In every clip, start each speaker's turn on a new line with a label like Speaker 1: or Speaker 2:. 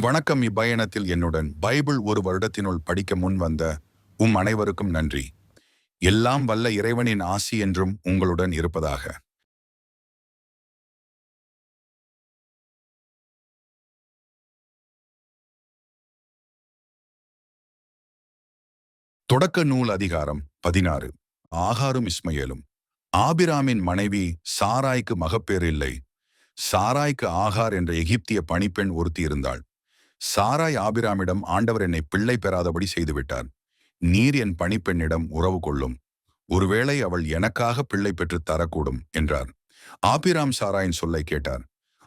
Speaker 1: வணக்கம் இப்பயணத்தில் என்னுடன் பைபிள் ஒரு வருடத்தினுள் படிக்க முன் வந்த உம் அனைவருக்கும் நன்றி. எல்லாம் வல்ல இறைவனின் ஆசி என்றும் உங்களுடன் இருப்பதாக. தொடக்க நூல் அதிகாரம் பதினாறு. ஆகாரும் இஸ்மையலும். ஆபிராமின் மனைவி சாராய்க்கு மகப்பேறு இல்லை. சாராய்க்கு ஆகார் என்ற எகிப்திய பணிப்பெண் ஒருத்தி இருந்தாள். சாராய் ஆபிராமிடம் ஆண்டவர் என்னை பிள்ளை பெறாதபடி செய்துவிட்டார். நீர் என் பணிப்பெண்ணிடம் உறவு கொள்ளும். ஒருவேளை அவள் எனக்காக பிள்ளை பெற்று தரக்கூடும் என்றார். ஆபிராம் சாராயின் சொல்லை கேட்டார்.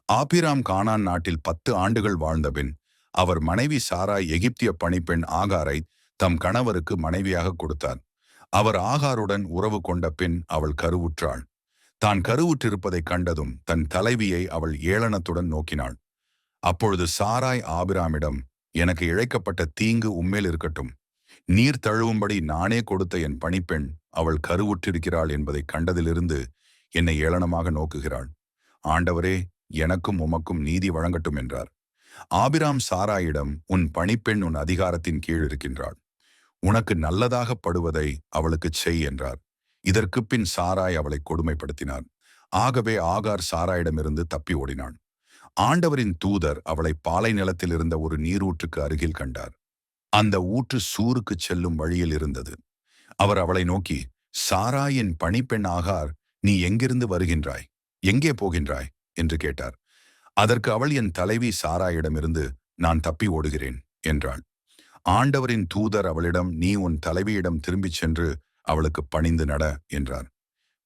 Speaker 1: ஆபிராம் கானான் நாட்டில் பத்து ஆண்டுகள் வாழ்ந்தபின் அவர் மனைவி சாராய் எகிப்திய பணிப்பெண் ஆகாரை தம் கணவருக்கு மனைவியாக கொடுத்தார். அவர் ஆகாருடன் உறவு கொண்ட பின் அவள் கருவுற்றாள். தான் கருவுற்றிருப்பதைக் கண்டதும் தன் தலைவியை அவள் ஏளனத்துடன் நோக்கினாள். அப்பொழுது சாராய் ஆபிராமிடம் எனக்கு இழைக்கப்பட்ட தீங்கு உம்மேல் இருக்கட்டும். நீர் தழுவும்படி நானே கொடுத்த என் பணிப்பெண் அவள் கருவுற்றிருக்கிறாள் என்பதை கண்டதிலிருந்து என்னை ஏளனமாக நோக்குகிறாள். ஆண்டவரே எனக்கும் உமக்கும் நீதி வழங்கட்டும் என்றார். ஆபிராம் சாராயிடம் உன் பணிப்பெண் உன் அதிகாரத்தின் கீழ் இருக்கின்றாள். உனக்கு நல்லதாக படுவதை அவளுக்குச் செய் என்றார். இதற்கு பின் சாராய் அவளை கொடுமைப்படுத்தினார் ஆகவே ஆகார் சாராயிடமிருந்து தப்பி ஓடினான். ஆண்டவரின் தூதர் அவளை பாலை நிலத்தில் இருந்த ஒரு நீரூற்றுக்கு அருகில் கண்டார். அந்த ஊற்று சூருக்கு செல்லும் வழியில் இருந்தது. அவர் அவளை நோக்கி சாராயின் பணிப்பெண் ஆகார் நீ எங்கிருந்து வருகின்றாய்? எங்கே போகின்றாய்? என்று கேட்டார். அதற்கு அவள் என் தலைவி சாராயிடமிருந்து நான் தப்பி ஓடுகிறேன் என்றாள். ஆண்டவரின் தூதர் அவளிடம் நீ உன் தலைவியிடம் திரும்பிச் சென்று அவளுக்கு பணிந்து நட என்றார்.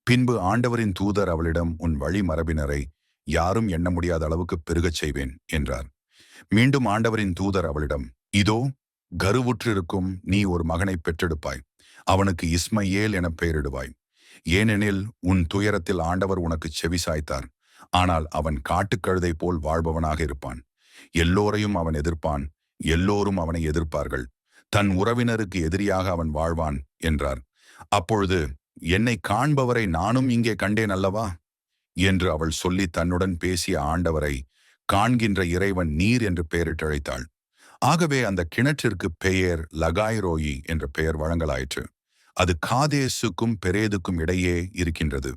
Speaker 1: பின்பு ஆண்டவரின் தூதர் அவளிடம் உன் வழி மரபினரை யாரும் எண்ண முடியாத அளவுக்கு பெருகச் செய்வேன் என்றார். மீண்டும் ஆண்டவரின் தூதர் அவளிடம் இதோ கருவுற்றிருக்கும் நீ ஒரு மகனை பெற்றெடுப்பாய். அவனுக்கு இஸ்மையேல் என பெயரிடுவாய். ஏனெனில் உன் துயரத்தில் ஆண்டவர் உனக்கு செவி சாய்த்தார். ஆனால் அவன் காட்டுக்கழுதை போல் வாழ்பவனாக இருப்பான். எல்லோரையும் அவன் எதிர்ப்பான். எல்லோரும் அவனை எதிர்ப்பார்கள். தன் உறவினருக்கு எதிரியாக அவன் வாழ்வான் என்றார். அப்பொழுது என்னை காண்பவரை நானும் இங்கே கண்டேன் அல்லவா? என்று அவள் சொல்லி தன்னுடன் பேசிய ஆண்டவரை காண்கின்ற இறைவன் நீர் என்று பெயரிட்டழைத்தாள் ஆகவே அந்த கிணற்றிற்கு பெயர் லகாய்ரோயி என்ற பெயர் வழங்கலாயிற்று. அது காதேசுக்கும் பெரேதுக்கும் இடையே இருக்கின்றது.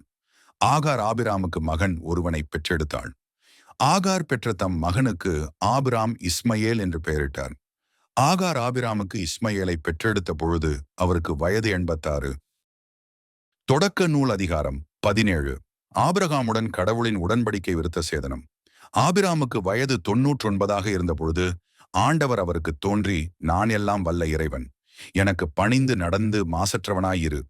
Speaker 1: ஆகார் ஆபிராமுக்கு மகன் ஒருவனை பெற்றெடுத்தாள். ஆகார் பெற்ற தம் மகனுக்கு ஆபிராம் இஸ்மையேல் என்று பெயரிட்டார். ஆகார் ஆபிராமுக்கு இஸ்மையேலை பெற்றெடுத்த பொழுது அவருக்கு வயது எண்பத்தாறு. தொடக்க நூல் அதிகாரம் பதினேழு. ஆபிரகாமுடன் கடவுளின் உடன்படிக்கை விருத்த சேதனம். ஆபிராமுக்கு வயது தொன்னூற்றொன்பதாக இருந்தபொழுது ஆண்டவர் அவருக்கு தோன்றி நான் எல்லாம் வல்ல இறைவன். எனக்கு பணிந்து நடந்து மாசற்றவனாயிரு.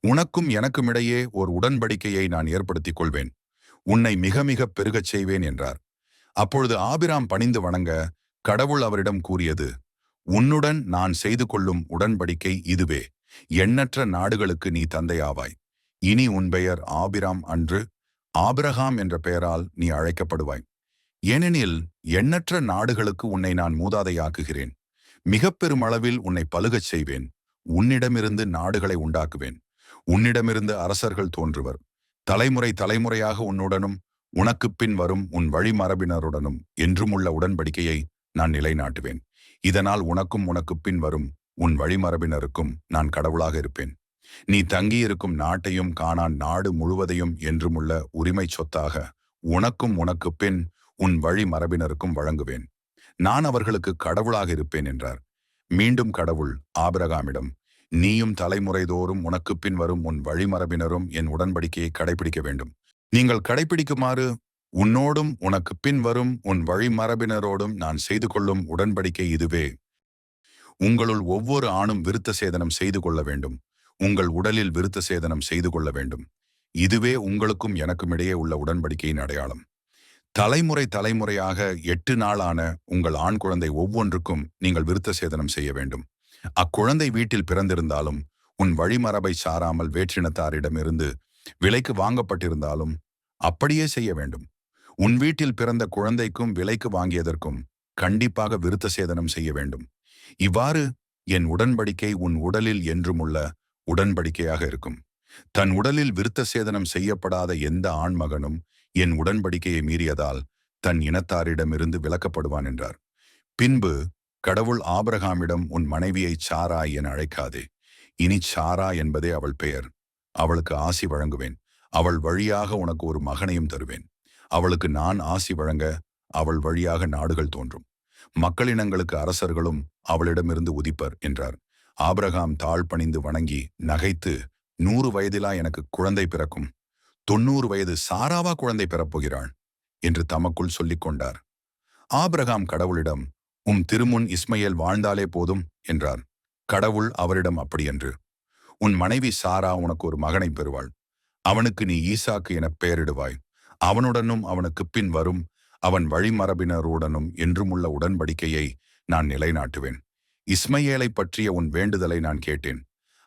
Speaker 1: உனக்கும் எனக்கும் இடையே ஓர் உடன்படிக்கையை நான் ஏற்படுத்திக் கொள்வேன். உன்னை மிக மிக பெருகச் செய்வேன் என்றார். அப்பொழுது ஆபிராம் பணிந்து வணங்க கடவுள் அவரிடம் கூறியது உன்னுடன் நான் செய்து கொள்ளும் உடன்படிக்கை இதுவே. எண்ணற்ற நாடுகளுக்கு நீ தந்தையாவாய். இனி உன் பெயர் ஆபிராம் அன்று ஆபிரகாம் என்ற பெயரால் நீ அழைக்கப்படுவாய். ஏனெனில் எண்ணற்ற நாடுகளுக்கு உன்னை நான் மூதாதையாக்குகிறேன். மிக பெருமளவில் உன்னை பலுகச் செய்வேன். உன்னிடமிருந்து நாடுகளை உண்டாக்குவேன். உன்னிடமிருந்து அரசர்கள் தோன்றுவர். தலைமுறை தலைமுறையாக உன்னுடனும் உனக்குப் பின் வரும் உன் வழிமரபினருடனும் என்றும் உள்ள உடன்படிக்கையை நான் நிலைநாட்டுவேன். இதனால் உனக்கும் உனக்குப் பின் வரும் உன் வழிமரபினருக்கும் நான் கடவுளாக இருப்பேன். நீ தங்கியிருக்கும் நாட்டையும் காணான் நாடு முழுவதையும் என்றுமுள்ள உரிமை சொத்தாக உனக்கும் உனக்குப் பின் உன் வழி மரபினருக்கும் வழங்குவேன். நான் அவர்களுக்கு கடவுளாக இருப்பேன் என்றார். மீண்டும் கடவுள் ஆபிரகாமிடம் நீயும் தலைமுறைதோறும் உனக்கு பின் வரும் உன் வழிமரபினரும் என் உடன்படிக்கையை கடைபிடிக்க வேண்டும். நீங்கள் கடைபிடிக்குமாறு உன்னோடும் உனக்கு பின் வரும் உன் வழிமரபினரோடும் நான் செய்து கொள்ளும் உடன்படிக்கை இதுவே. உங்களுள் ஒவ்வொரு ஆணும் விருத்த சேதனம் செய்து கொள்ள வேண்டும். உங்கள் உடலில் விருத்த சேதனம் செய்து கொள்ள வேண்டும். இதுவே உங்களுக்கும் எனக்கும் இடையே உள்ள உடன்படிக்கையின் அடையாளம். தலைமுறை தலைமுறையாக எட்டு நாளான உங்கள் ஆண் குழந்தை ஒவ்வொன்றுக்கும் நீங்கள் விருத்த சேதனம் செய்ய வேண்டும். அக்குழந்தை வீட்டில் பிறந்திருந்தாலும் உன் வழிமரபை சாராமல் வேற்றினத்தாரிடமிருந்து விலைக்கு வாங்கப்பட்டிருந்தாலும் அப்படியே செய்ய வேண்டும். உன் வீட்டில் பிறந்த குழந்தைக்கும் விலைக்கு வாங்கியதற்கும் கண்டிப்பாக விருத்த சேதனம் செய்ய வேண்டும். இவ்வாறு என் உடன்படிக்கை உன் உடலில் என்றுமுள்ள உடன்படிக்கையாக இருக்கும். தன் உடலில் விருத்த சேதனம் செய்யப்படாத எந்த ஆண்மகனும் என் உடன்படிக்கையை மீறியதால் தன் இனத்தாரிடமிருந்து விலக்கப்படுவான் என்றார். பின்பு கடவுள் ஆபிரகாமிடம் உன் மனைவியை சாரா என அழைக்காதே. இனி சாரா என்பதே அவள் பெயர். அவளுக்கு ஆசி வழங்குவேன். அவள் வழியாக உனக்கு ஒரு மகனையும் தருவேன். அவளுக்கு நான் ஆசி வழங்க அவள் வழியாக நாடுகள் தோன்றும். மக்களினங்களுக்கு அரசர்களும் அவளிடமிருந்து உதிப்பர் என்றார். ஆபிரகாம் தாழ் பணிந்து வணங்கி நகைத்து நூறு வயதிலா எனக்கு குழந்தை பிறக்கும். தொண்ணூறு வயது சாராவா குழந்தை பெறப்போகிறாள் என்று தமக்குள் சொல்லிக் கொண்டார். ஆபிரகாம் கடவுளிடம் உம் திருமுன் இஸ்மையேல் வாழ்ந்தாலே போதும் என்றார். கடவுள் அவரிடம் அப்படியென்று. உன் மனைவி சாரா உனக்கு ஒரு மகனை பெறுவாள். அவனுக்கு நீ ஈசாக்கு எனப் பெயரிடுவாய். அவனுடனும் அவனுக்கு பின் வரும். அவன் வழிமரபினருடனும் என்றுமுள்ள உடன்படிக்கையை நான் நிலைநாட்டுவேன். இஸ்மையேலை பற்றிய உன் வேண்டுதலை நான் கேட்டேன்.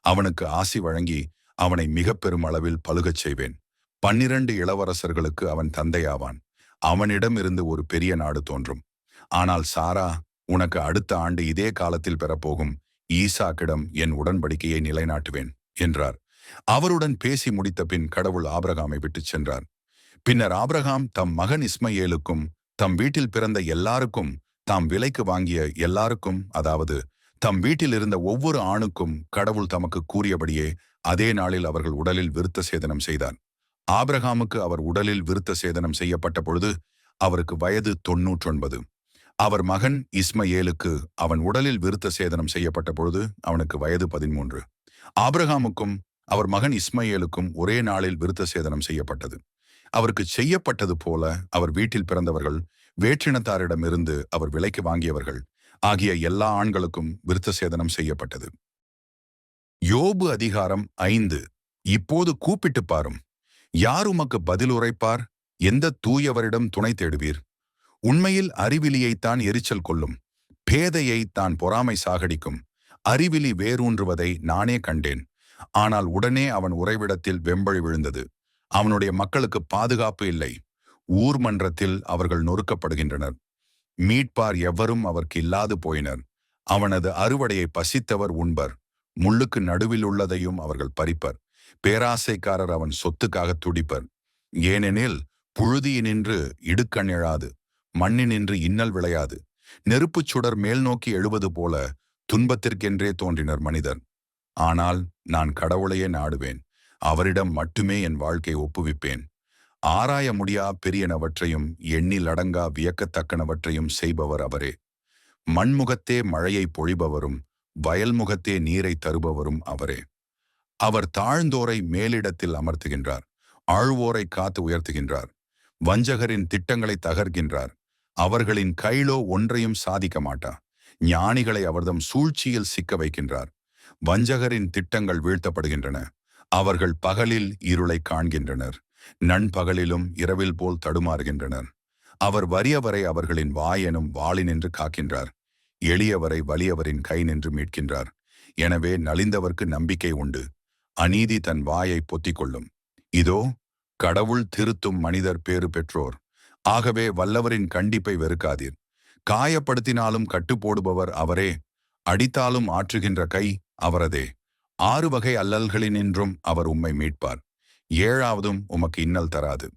Speaker 1: அவனுக்கு ஆசி வழங்கி அவனை மிக பெரும் அளவில் பழுகச் செய்வேன். பன்னிரண்டு இளவரசர்களுக்கு அவன் தந்தையாவான். அவனிடம் இருந்து ஒரு பெரிய நாடு தோன்றும். ஆனால் சாரா உனக்கு அடுத்த ஆண்டு இதே காலத்தில் பெறப்போகும் ஈசாக்கிடம் என் உடன்படிக்கையை நிலைநாட்டுவேன் என்றார். அவருடன் பேசி முடித்த பின் கடவுள் ஆபிரகாமை விட்டுச் சென்றார். பின்னர் ஆபிரகாம் தம் மகன் இஸ்மையேலுக்கும் தம் வீட்டில் பிறந்த எல்லாருக்கும் தாம் விலைக்கு வாங்கிய எல்லாருக்கும் அதாவது தம் வீட்டில் இருந்த ஒவ்வொரு ஆணுக்கும் கடவுள் தமக்கு கூறியபடியே அதே நாளில் அவர்கள் உடலில் விருத்த சேதனம் செய்தார். ஆபிரகாமுக்கு அவர் உடலில் விருத்த சேதனம் செய்யப்பட்ட பொழுது அவருக்கு வயது தொன்னூற்றொன்பது அவர் மகன் இஸ்மயேலுக்கு அவன் உடலில் விருத்த சேதனம் செய்யப்பட்ட பொழுது அவனுக்கு வயது பதிமூன்று. ஆபிரகாமுக்கும் அவர் மகன் இஸ்மயேலுக்கும் ஒரே நாளில் விருத்த சேதனம் செய்யப்பட்டது. அவருக்கு செய்யப்பட்டது போல அவர் வீட்டில் பிறந்தவர்கள் வேற்றினத்தாரிடமிருந்து அவர் விலைக்கு வாங்கியவர்கள் ஆகிய எல்லா ஆண்களுக்கும் விருத்த சேதனம் செய்யப்பட்டது. யோபு அதிகாரம் ஐந்து. இப்போது கூப்பிட்டு பாரும். யார் உமக்கு பதில் உரைப்பார்? எந்த தூயவரிடம் துணை தேடுவீர்? உண்மையில் அறிவிலியைத்தான் எரிச்சல் கொள்ளும் பேதையை தான் பொறாமை சாகடிக்கும். அறிவிலி வேரூன்றுவதை நானே கண்டேன். ஆனால் உடனே அவன் உறைவிடத்தில் வெம்பழி விழுந்தது. அவனுடைய மக்களுக்கு பாதுகாப்பு இல்லை. ஊர் மன்றத்தில் அவர்கள் நொறுக்கப்படுகின்றனர். மீட்பார் எவரும் அவருக்கு இல்லாது போயினர். அவனது அறுவடையை பசித்தவர் உண்பர். முள்ளுக்கு நடுவில் உள்ளதையும் அவர்கள் பறிப்பர். பேராசைக்காரர் அவன் சொத்துக்காக துடிப்பர். ஏனெனில் புழுதியினின்று இடுக்கண் எழாது மண்ணினின்று இன்னல் விளையாது. நெருப்புச் சுடர் மேல் நோக்கி எழுவது போல துன்பத்திற்கென்றே தோன்றினர் மனிதர். ஆனால் நான் கடவுளையே நாடுவேன். அவரிடம் மட்டுமே என் வாழ்க்கை ஒப்புவிப்பேன். ஆராய முடியா பெரியனவற்றையும் எண்ணில் அடங்கா வியக்கத்தக்கனவற்றையும் செய்பவர் அவரே. மண்முகத்தே மழையை பொழிபவரும் வயல்முகத்தே நீரை தருபவரும் அவரே. அவர் தாழ்ந்தோரை மேலிடத்தில் அமர்த்துகின்றார் ஆழ்வோரை காத்து உயர்த்துகின்றார் வஞ்சகரின் திட்டங்களை தகர்கின்றார் அவர்களின் கைலோ ஒன்றையும் சாதிக்க மாட்டா. ஞானிகளை அவர்தம் சூழ்ச்சியில் சிக்க வைக்கின்றார் வஞ்சகரின் திட்டங்கள் வீழ்த்தப்படுகின்றன அவர்கள் பகலில் இருளை காண்கின்றனர். நண்பகலிலும் இரவில் போல் தடுமாறுகின்றனர். அவர் வறியவரை அவர்களின் வாயெனும் வாளினின்று காக்கின்றார். எளியவரை வலியவரின் கை நின்று மீட்கின்றார். எனவே நலிந்தவர்க்கு நம்பிக்கை உண்டு. அநீதி தன் வாயை பொத்திக்கொள்ளும். இதோ கடவுள் திருத்தும் மனிதர் பேறு பெற்றோர். ஆகவே வல்லவரின் கண்டிப்பை வெறுக்காதீர். காயப்படுத்தினாலும் கட்டுப்போடுபவர் அவரே. அடித்தாலும் ஆற்றுகின்ற கை அவரதே. ஆறு வகை அல்லல்களினின்றும் அவர் உம்மை மீட்பார். ஏழாவதும் உமக்கு இன்னல் தராது.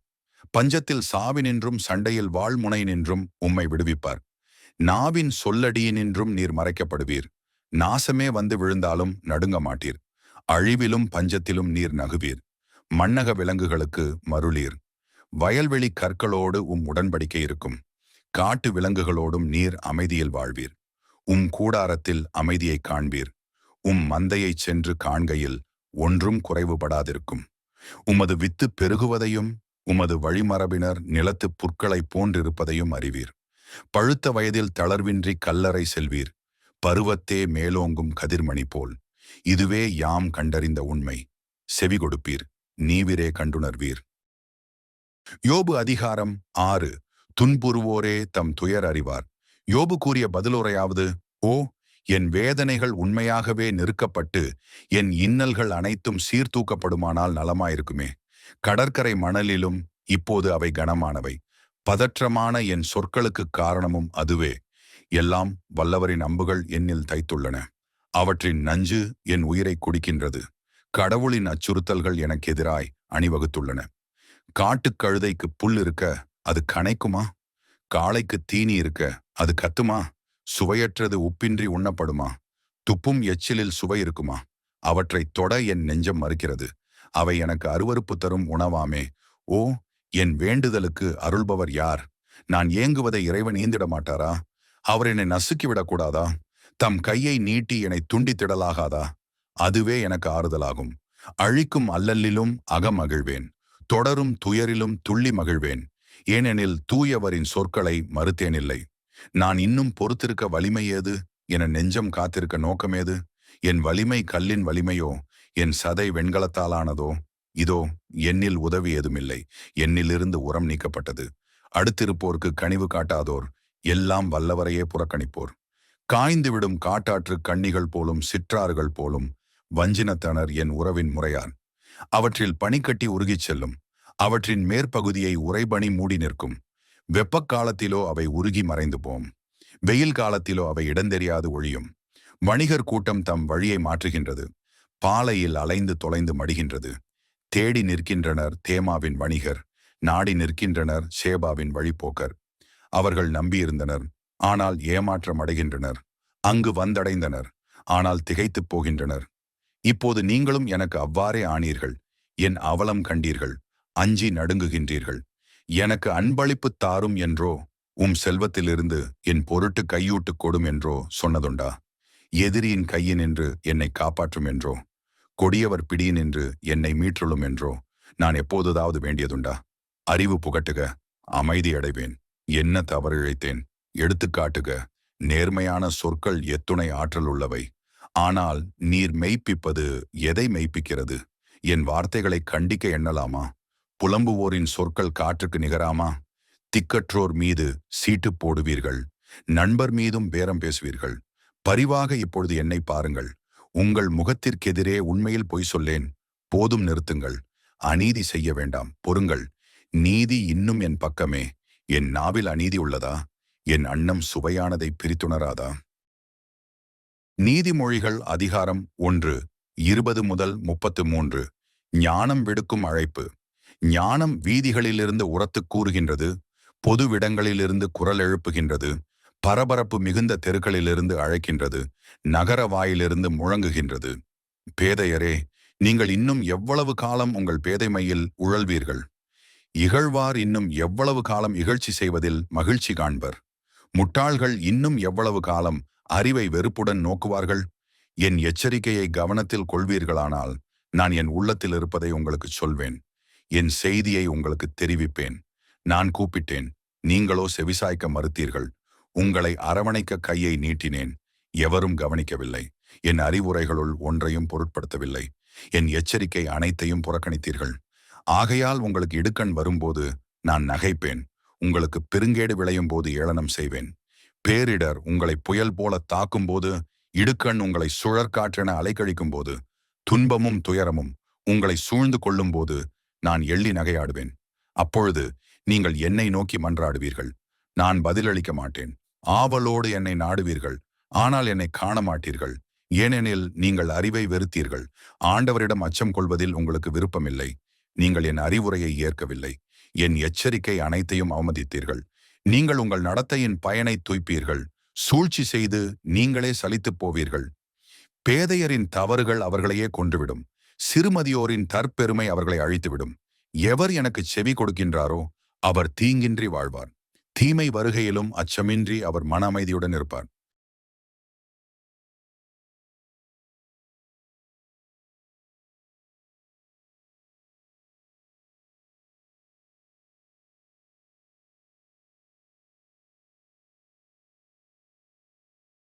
Speaker 1: பஞ்சத்தில் சாவினின்றும் சண்டையில் வாழ்முனை நின்றும் உம்மை விடுவிப்பார். நாவின் சொல்லடியினின்றும் நீர் மறைக்கப்படுவீர். நாசமே வந்து விழுந்தாலும் நடுங்க மாட்டீர். அழிவிலும் பஞ்சத்திலும் நீர் நகுவீர். மண்ணக விலங்குகளுக்கு மருளீர். வயல்வெளி கற்களோடு உம் உடன்படிக்கை இருக்கும். காட்டு விலங்குகளோடும் நீர் அமைதியில் வாழ்வீர். உம் கூடாரத்தில் அமைதியை காண்பீர். உம் மந்தையைச் சென்று காண்கையில் ஒன்றும் குறைவுபடாதிருக்கும். உமது வித்து பெருகுவதையும் உமது வழிமரபினர் நிலத்து புற்களைப் போன்றிருப்பதையும் அறிவீர். பழுத்த வயதில் தளர்வின்றி கல்லறை செல்வீர். பருவத்தே மேலோங்கும் கதிர்மணி போல். இதுவே யாம் கண்டறிந்த உண்மை. செவி கொடுப்பீர். நீவிரே கண்டுணர்வீர். யோபு அதிகாரம் ஆறு. துன்புறுவோரே தம் துயர் அறிவார். யோபு கூறிய பதிலுரையாவது ஓ என் வேதனைகள் உண்மையாகவே நெருக்கப்பட்டு என் இன்னல்கள் அனைத்தும் சீர்தூக்கப்படுமானால் நலமாயிருக்குமே. கடற்கரை மணலிலும் இப்போது அவை கனமானவை. பதற்றமான என் சொற்களுக்குக் காரணமும் அதுவே. எல்லாம் வல்லவரின் அம்புகள் என்னில் தைத்துள்ளன. அவற்றின் நஞ்சு என் உயிரை குடிக்கின்றது. கடவுளின் அச்சுறுத்தல்கள் எனக்கு எதிராய் அணிவகுத்துள்ளன. காட்டுக்கழுதைக்கு புல் இருக்க அது கனைக்குமா? காளைக்கு தீனி இருக்க அது கத்துமா? சுவையற்றது உப்பின்றி உண்ணப்படுமா? துப்பும் எச்சிலில் சுவை இருக்குமா? அவற்றை தொட என் நெஞ்சம் மறுக்கிறது. அவை எனக்கு அருவருப்பு தரும் உணவாமே. ஓ என் வேண்டுதலுக்கு அருள்பவர் யார்? நான் ஏங்குவதை இறைவன் ஈந்திட மாட்டாரா? அவர் என்னை நசுக்கிவிடக்கூடாதா தம் கையை நீட்டி என்னை துண்டித்திடலாகாதா அதுவே எனக்கு ஆறுதலாகும். அழிக்கும் அல்லலிலும் அகமகிழ்வேன். தொடரும் துயரிலும் துள்ளி மகிழ்வேன். ஏனெனில் தூயவரின் சொற்களை மறுத்தேனில்லை நான் இன்னும் பொறுத்திருக்க வலிமை ஏது? என நெஞ்சம் காத்திருக்க நோக்கமேது என் வலிமை கல்லின் வலிமையோ? என் சதை வெண்கலத்தாலானதோ? இதோ என்னில் உதவி ஏதுமில்லை. என்னிலிருந்து உரம் நீக்கப்பட்டது. அடுத்திருப்போர்க்கு கனிவு காட்டாதோர். எல்லாம் வல்லவரையே புறக்கணிப்போர். காய்ந்துவிடும் காட்டாற்று கண்ணிகள் போலும் சிற்றார்கள் போலும் வஞ்சினத்தனர் என் உறவின் முறையார். அவற்றில் பனிக்கட்டி உருகிச் செல்லும். அவற்றின் மேற்பகுதியை உறைபனி மூடி நிற்கும். வெப்பக்காலத்திலோ அவை உருகி மறைந்து போம். வெயில் காலத்திலோ அவை இடந்தெரியாது ஒழியும். வணிகர் கூட்டம் தம் வழியை மாற்றுகின்றது. பாலையில் அலைந்து தொலைந்து மடிகின்றது. தேடி நிற்கின்றனர் தேமாவின் வணிகர் நாடி நிற்கின்றனர் ஷேபாவின் வழிப்போக்கர். அவர்கள் நம்பியிருந்தனர் ஆனால் ஏமாற்றம் அடைகின்றனர். அங்கு வந்தடைந்தனர் ஆனால் திகைத்துப் போகின்றனர். இப்போது நீங்களும் எனக்கு அவ்வாறே ஆனீர்கள். என் அவலம் கண்டீர்கள் அஞ்சி நடுங்குகின்றீர்கள். எனக்கு அன்பளிப்பு தாரும் என்றோ உம் செல்வத்திலிருந்து என் பொருட்டு கையூட்டு கொடும் என்றோ சொன்னதுண்டா? எதிரியின் கையின் என்று என்னை காப்பாற்றும் என்றோ கொடியவர் பிடியினின்று என்னை மீற்றுளும் என்றோ நான் எப்போதுதாவது வேண்டியதுண்டா? அறிவு புகட்டுக அமைதி அடைவேன். என்ன தவறு இழைத்தேன்? எடுத்துக்காட்டுக நேர்மையான சொற்கள் எத்துணை ஆற்றல் உள்ளவை. ஆனால் நீர் மெய்ப்பிப்பது எதை மெய்ப்பிக்கிறது? என் வார்த்தைகளை கண்டிக்க எண்ணலாமா? புலம்புவோரின் சொற்கள் காற்றுக்கு நிகராமா? திக்கற்றோர் மீது சீட்டு போடுவீர்கள். நண்பர் மீதும் பேரம் பேசுவீர்கள். பரிவாக இப்பொழுது என்னை பாருங்கள். உங்கள் முகத்திற்கெதிரே உண்மையில் பொய் சொல்லேன். போதும் நிறுத்துங்கள். அநீதி செய்ய வேண்டாம். பொறுங்கள். நீதி இன்னும் என் பக்கமே. என் நாவில் அநீதி உள்ளதா? என் அன்னம் சுவையானதை பிரித்துணராதா? நீதிமொழிகள் அதிகாரம் ஒன்று இருபது முதல் முப்பத்து மூன்று. ஞானம் விடுக்கும் அழைப்பு. ஞானம் வீதிகளிலிருந்து உரத்து கூறுகின்றது பொதுவிடங்களிலிருந்து குரல் எழுப்புகின்றது பரபரப்பு மிகுந்த தெருக்களிலிருந்து அழைக்கின்றது நகர வாயிலிருந்து முழங்குகின்றது. பேதையரே நீங்கள் இன்னும் எவ்வளவு காலம் உங்கள் பேதைமையில் உழல்வீர்கள்? இகழ்வார் இன்னும் எவ்வளவு காலம் இகழ்ச்சி செய்வதில் மகிழ்ச்சி காண்பர்? முட்டாள்கள் இன்னும் எவ்வளவு காலம் அறிவை வெறுப்புடன் நோக்குவார்கள்? என் எச்சரிக்கையை கவனத்தில் கொள்வீர்களானால் நான் என் உள்ளத்தில் இருப்பதை உங்களுக்கு சொல்வேன். என் செய்தியை உங்களுக்கு தெரிவிப்பேன். நான் கூப்பிட்டேன் நீங்களோ செவிசாய்க்க மறுத்தீர்கள். உங்களை அரவணைக்க கையை நீட்டினேன். எவரும் கவனிக்கவில்லை. என் அறிவுரைகளுள் ஒன்றையும் பொருட்படுத்தவில்லை. என் எச்சரிக்கை அனைத்தையும் புறக்கணித்தீர்கள். ஆகையால் உங்களுக்கு இடுக்கண் வரும்போது நான் நகைப்பேன். உங்களுக்கு பெருங்கேடு விளையும் போது ஏளனம் செய்வேன். பேரிடர் உங்களை புயல் போல தாக்கும் போது இடுக்கண் உங்களை சுழற்காற்றென அலைக்கழிக்கும் போது துன்பமும் துயரமும் உங்களை சூழ்ந்து கொள்ளும் போது நான் எள்ளி நகையாடுவேன். அப்பொழுது நீங்கள் என்னை நோக்கி மன்றாடுவீர்கள். நான் பதிலளிக்க மாட்டேன். ஆவலோடு என்னை நாடுவீர்கள். ஆனால் என்னை காண மாட்டீர்கள் ஏனெனில் நீங்கள் அறிவை வெறுத்தீர்கள். ஆண்டவரிடம் அச்சம் கொள்வதில் உங்களுக்கு விருப்பமில்லை. நீங்கள் என் அறிவுரையை ஏற்கவில்லை. என் எச்சரிக்கை அனைத்தையும் அவமதித்தீர்கள். நீங்கள் உங்கள் நடத்தையின் பயனை துய்ப்பீர்கள். சூழ்ச்சி செய்து நீங்களே சலித்துப் போவீர்கள். பேதையரின் தவறுகள் அவர்களையே கொன்றுவிடும். சிறுமதியோரின் தற்பெருமை அவர்களை அழித்துவிடும். எவர் எனக்கு செவி கொடுக்கின்றாரோ அவர் தீங்கின்றி வாழ்வார். தீமை வருகையிலும் அச்சமின்றி அவர் மன அமைதியுடன் இருப்பார்.